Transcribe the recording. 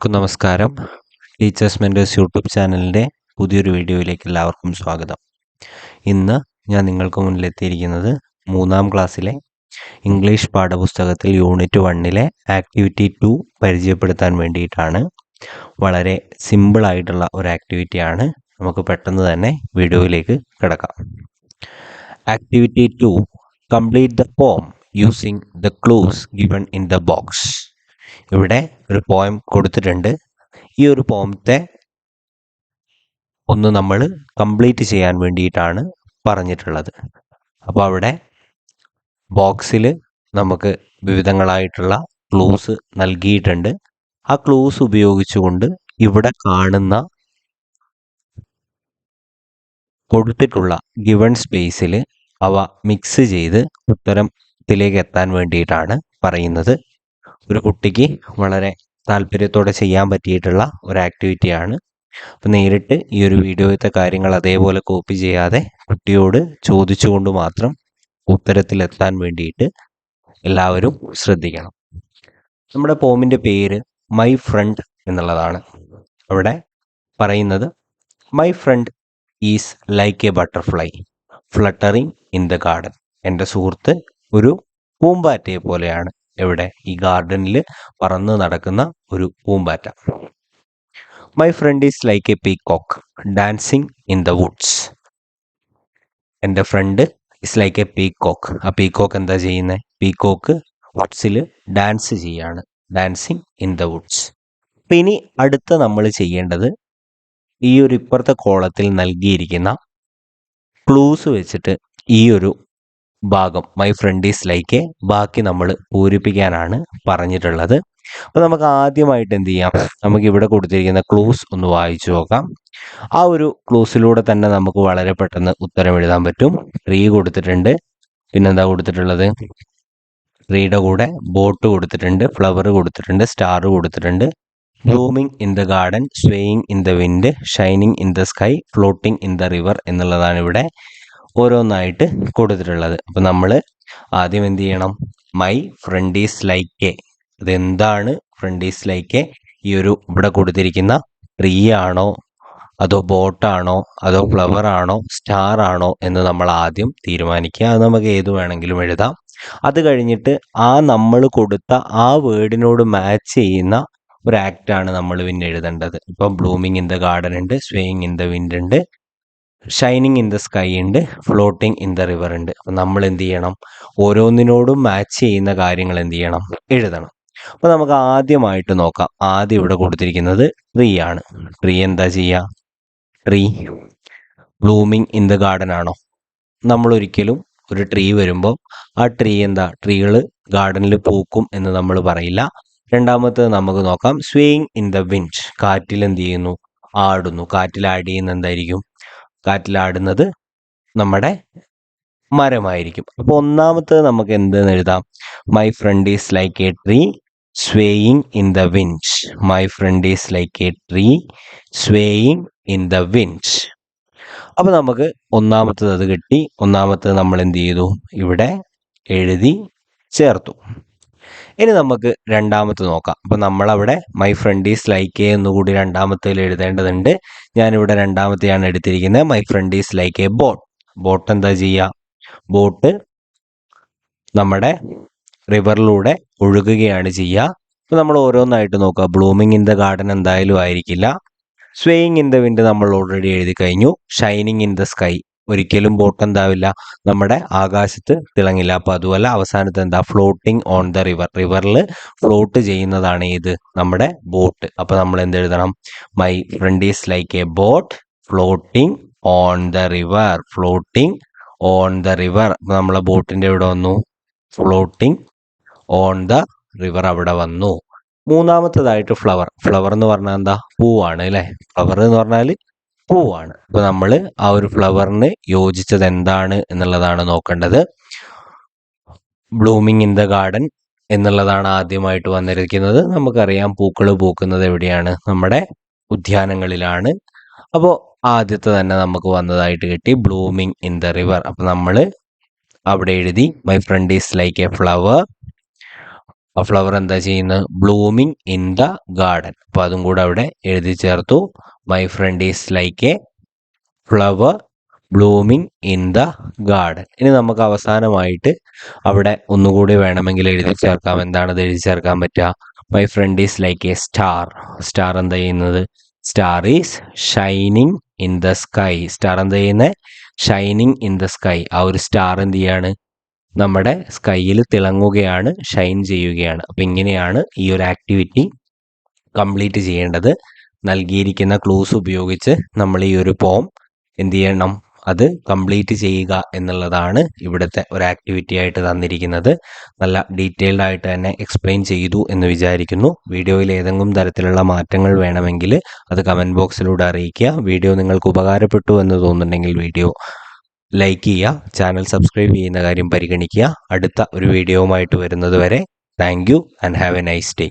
എല്ലാവർക്കും നമസ്കാരം. Teachers mentors YouTube ചാനലിന്റെ പുതിയൊരു വീഡിയോയിലേക്ക് എല്ലാവർക്കും സ്വാഗതം. ഇന്ന് ഞാൻ നിങ്ങൾക്ക് മുന്നിലെത്തിയിരിക്കുന്നത് മൂന്നാം ക്ലാസ്സിലെ ഇംഗ്ലീഷ് പാഠപുസ്തകത്തിൽ യൂണിറ്റ് വണ്ണിലെ ആക്ടിവിറ്റി ടു പരിചയപ്പെടുത്താൻ വേണ്ടിയിട്ടാണ്. വളരെ സിമ്പിളായിട്ടുള്ള ഒരു ആക്ടിവിറ്റിയാണ് നമുക്ക് പെട്ടെന്ന് തന്നെ വീഡിയോയിലേക്ക് കിടക്കാം. Activity to complete the form using the clues given in the box. ഇവിടെ ഒരു പോയം കൊടുത്തിട്ടുണ്ട്. ഈ ഒരു പോമത്തെ ഒന്ന് നമ്മൾ കംപ്ലീറ്റ് ചെയ്യാൻ വേണ്ടിയിട്ടാണ് പറഞ്ഞിട്ടുള്ളത്. അപ്പോൾ അവിടെ ബോക്സിൽ നമുക്ക് വിവിധങ്ങളായിട്ടുള്ള ക്ലൂസ് നൽകിയിട്ടുണ്ട്. ആ ക്ലൂസ് ഉപയോഗിച്ചുകൊണ്ട് ഇവിടെ കാണുന്ന കൊടുത്തിട്ടുള്ള ഗിവൺ സ്പേസിൽ അവ മിക്സ് ചെയ്ത് ഉത്തരത്തിലേക്ക് എത്താൻ വേണ്ടിയിട്ടാണ് പറയുന്നത്. ഒരു കുട്ടിക്ക് വളരെ താല്പര്യത്തോടെ ചെയ്യാൻ പറ്റിയിട്ടുള്ള ഒരു ആക്ടിവിറ്റിയാണ് അപ്പം നേരിട്ട് ഈ ഒരു വീഡിയോയിലത്തെ കാര്യങ്ങൾ അതേപോലെ കോപ്പി ചെയ്യാതെ കുട്ടിയോട് ചോദിച്ചുകൊണ്ട് മാത്രം ഉത്തരത്തിലെത്താൻ വേണ്ടിയിട്ട് എല്ലാവരും ശ്രദ്ധിക്കണം. നമ്മുടെ പോമിന്റെ പേര് മൈ ഫ്രണ്ട് എന്നുള്ളതാണ്. അവിടെ പറയുന്നത് my friend is like a butterfly fluttering in the garden എന്റെ സുഹൃത്ത് ഒരു പൂമ്പാറ്റയെ പോലെയാണ്. എവിടെ? ഈ ഗാർഡനിൽ പറന്ന് നടക്കുന്ന ഒരു പൂമ്പാറ്റ. My friend is like a peacock dancing in the woods എന്റെ friend is like a peacock ആ പീകോക്ക് എന്താ ചെയ്യുന്നത് പീകോക്ക് വുഡ്സിൽ ഡാൻസ് ചെയ്യാണ്. ഡാൻസിങ് ഇൻ ദ വുഡ്സ് അപ്പം ഇനി അടുത്ത നമ്മൾ ചെയ്യേണ്ടത് ഈ ഒരു ഇപ്പുറത്തെ കോളത്തിൽ നൽകിയിരിക്കുന്ന ക്ലൂസ് വെച്ചിട്ട് ഈ ഒരു ഭാഗം മൈ ഫ്രണ്ട് ഈസ് ലൈക്ക് ബാക്കി നമ്മൾ പൂരിപ്പിക്കാനാണ് പറഞ്ഞിട്ടുള്ളത്. അപ്പോൾ നമുക്ക് ആദ്യമായിട്ട് എന്ത് ചെയ്യാം? നമുക്ക് ഇവിടെ കൊടുത്തിരിക്കുന്ന ക്ലൂസ് ഒന്ന് വായിച്ചു നോക്കാം. ആ ഒരു ക്ലൂസിലൂടെ തന്നെ നമുക്ക് വളരെ പെട്ടെന്ന് ഉത്തരം എഴുതാൻ പറ്റും. റീ കൊടുത്തിട്ടുണ്ട്. പിന്നെന്താ കൊടുത്തിട്ടുള്ളത്? ട്രീയുടെ കൂടെ ബോട്ട് കൊടുത്തിട്ടുണ്ട് ഫ്ലവർ കൊടുത്തിട്ടുണ്ട് സ്റ്റാർ കൊടുത്തിട്ടുണ്ട്. Blooming in the garden swaying in the wind shining in the sky floating in the river എന്നുള്ളതാണ് ഇവിടെ ഓരോന്നായിട്ട് കൊടുത്തിട്ടുള്ളത്. അപ്പം നമ്മൾ ആദ്യം എന്ത് ചെയ്യണം? My friend is like a അതെന്താണ് ഫ്രണ്ട് ഈസ് ലൈക്ക് എ ഈ ഒരു ഇവിടെ കൊടുത്തിരിക്കുന്ന ട്രീ ആണോ? അതോ ബോട്ടാണോ അതോ ഫ്ലവർ ആണോ? സ്റ്റാർ ആണോ? എന്ന് നമ്മൾ ആദ്യം തീരുമാനിക്കുക. അത് നമുക്ക് ഏത് വേണമെങ്കിലും എഴുതാം. അത് കഴിഞ്ഞിട്ട് ആ നമ്മൾ കൊടുത്ത ആ വേർഡിനോട് മാച്ച് ചെയ്യുന്ന ഒരു ആക്റ്റാണ് നമ്മൾ പിന്നെ എഴുതേണ്ടത്. ഇപ്പം ബ്ലൂമിങ് ഇൻ ദ ഗാർഡൻ ഉണ്ട് സ്വേയിങ് ഇൻ ദ വിൻഡ് ഉണ്ട്. ഷൈനിങ് ഇൻ ദ സ്കൈ ഉണ്ട് ഫ്ലോട്ടിങ് ഇൻ ദ റിവർ ഉണ്ട്. അപ്പം നമ്മൾ എന്ത് ചെയ്യണം? ഓരോന്നിനോടും മാച്ച് ചെയ്യുന്ന കാര്യങ്ങൾ എന്ത് ചെയ്യണം? എഴുതണം. അപ്പോൾ നമുക്ക് ആദ്യമായിട്ട് നോക്കാം. ആദ്യം ഇവിടെ കൊടുത്തിരിക്കുന്നത് ട്രീ ആണ്. ട്രീ എന്താ ചെയ്യുക? Tree blooming in the garden ആണോ? നമ്മൾ ഒരിക്കലും ഒരു ട്രീ വരുമ്പോൾ ആ ട്രീ എന്താ? ട്രീകൾ ഗാർഡനിൽ പൂക്കും എന്ന് നമ്മൾ പറയില്ല. രണ്ടാമത്തത് നമുക്ക് നോക്കാം. സ്വേയിങ് ഇൻ ദ വിൻഡ് കാറ്റിൽ എന്ത് ചെയ്യുന്നു? ആടുന്നു. കാറ്റിൽ ആഡ് ചെയ്യുന്ന എന്തായിരിക്കും? കാറ്റിലാടുന്നത് നമ്മുടെ മരമായിരിക്കും. അപ്പോൾ ഒന്നാമത്തേത് നമുക്ക് എന്തെന്ന് എഴുതാം? My friend is like a tree swaying in the wind my friend is like a tree swaying in the wind അപ്പോൾ നമുക്ക് ഒന്നാമത്തത് അത് കിട്ടി. ഒന്നാമത്തത് നമ്മൾ എന്ത് ചെയ്തു ഇവിടെ എഴുതി ചേർത്തു. ഇനി നമുക്ക് രണ്ടാമത്തെ നോക്കാം. അപ്പോൾ നമ്മളവിടെ my friend is like a എന്നുകൂടി രണ്ടാമത്തേൽ എഴുതേണ്ടതുണ്ട്. ഞാനിവിടെ രണ്ടാമത്തെയാണ് എടുത്തിരിക്കുന്നത്. My friend is like a boat boat എന്താ ചെയ്യുക ബോട്ട് നമ്മുടെ റിവറിലൂടെ ഒഴുകുകയാണ് ചെയ്യുക അപ്പോൾ നമ്മൾ ഓരോന്നായിട്ട് നോക്കുക ബ്ലൂമിങ് ഇൻ ദ ഗാർഡൻ എന്തായാലും ആയിരിക്കില്ല. സ്വേയിങ് ഇൻ ദ വിൻഡ് നമ്മൾ ഓൾറെഡി എഴുതി കഴിഞ്ഞു ഷൈനിങ് ഇൻ ദ സ്കൈ ഒരിക്കലും ബോട്ട് എന്താവില്ല നമ്മുടെ ആകാശത്ത് തിളങ്ങില്ല. അപ്പോൾ അതുപോലെ അവസാനത്തെ എന്താ? ഫ്ലോട്ടിംഗ് ഓൺ ദ റിവർ റിവറിൽ ഫ്ലോട്ട് ചെയ്യുന്നതാണ് ഇത്. നമ്മുടെ ബോട്ട്. അപ്പോൾ നമ്മൾ എന്ത് എഴുതണം my friend is like a boat floating on the river floating on the river നമ്മളെ ബോട്ടിന്റെ ഇവിടെ വന്നു? ഫ്ലോട്ടിംഗ് ഓൺ ദ റിവർ അവിടെ വന്നു. മൂന്നാമത്തതായിട്ട് ഫ്ലവർ ഫ്ലവർ എന്ന് പറഞ്ഞാൽ എന്താ? പൂവാണ് അല്ലേ? ഫ്ലവർ എന്ന് പറഞ്ഞാൽ പൂവാണ്. അപ്പോൾ നമ്മൾ ആ ഒരു ഫ്ലവറിന് യോജിച്ചത് എന്താണ് എന്നുള്ളതാണ് നോക്കേണ്ടത്. ബ്ലൂമിങ് ഇൻ ദ ഗാർഡൻ എന്നുള്ളതാണ് ആദ്യമായിട്ട് വന്നിരിക്കുന്നത്. നമുക്കറിയാം പൂക്കൾ പൂക്കുന്നത് എവിടെയാണ്? നമ്മുടെ ഉദ്യാനങ്ങളിലാണ്. അപ്പോൾ ആദ്യത്തെ തന്നെ നമുക്ക് വന്നതായിട്ട് കിട്ടി ബ്ലൂമിങ് ഇൻ ദ റിവർ. അപ്പം നമ്മൾ അവിടെ എഴുതി my friend is like a flower ആ ഫ്ലവർ എന്താ ചെയ്യുന്നത് ബ്ലൂമിങ് ഇൻ ദ ഗാർഡൻ അപ്പോൾ അതും കൂടെ അവിടെ എഴുതി ചേർത്തു. My friend is like a flower blooming in the garden ഇനി നമുക്ക് അവസാനമായിട്ട് അവിടെ ഒന്നുകൂടി വേണമെങ്കിൽ എഴുതി ചേർക്കാം. എന്താണ് അത് എഴുതി ചേർക്കാൻ പറ്റുക? My friend is like a star star എന്താ ചെയ്യുന്നത്? Star is shining in the sky star എന്താ ചെയ്യുന്നത് ഷൈനിങ് ഇൻ ദ സ്കൈ ആ ഒരു സ്റ്റാർ എന്ത് ചെയ്യാണ്? നമ്മുടെ സ്കൈയിൽ തിളങ്ങുകയാണ് ഷൈൻ ചെയ്യുകയാണ്. അപ്പം ഇങ്ങനെയാണ് ഈ ഒരു ആക്ടിവിറ്റി കംപ്ലീറ്റ് ചെയ്യേണ്ടത്. നൽകിയിരിക്കുന്ന ക്ലൂസ് ഉപയോഗിച്ച് നമ്മൾ ഈ ഒരു പോം എന്ത് ചെയ്യണം? അത് കംപ്ലീറ്റ് ചെയ്യുക എന്നുള്ളതാണ് ഇവിടുത്തെ ഒരു ആക്ടിവിറ്റി ആയിട്ട് തന്നിരിക്കുന്നത്. നല്ല ഡീറ്റെയിൽഡ് ആയിട്ട് തന്നെ എക്സ്പ്ലെയിൻ ചെയ്തു എന്ന് വിചാരിക്കുന്നു. വീഡിയോയിൽ ഏതെങ്കിലും തരത്തിലുള്ള മാറ്റങ്ങൾ വേണമെങ്കിൽ അത് കമന്റ് ബോക്സിലൂടെ അറിയിക്കുക. വീഡിയോ നിങ്ങൾക്ക് ഉപകാരപ്പെട്ടു എന്ന് തോന്നുന്നുണ്ടെങ്കിൽ വീഡിയോ ലൈക്ക് ചെയ്യുക ചാനൽ സബ്സ്ക്രൈബ് ചെയ്യുന്ന കാര്യം പരിഗണിക്കുക. അടുത്ത ഒരു വീഡിയോവുമായിട്ട് വരുന്നത് വരെ thank you and have a nice day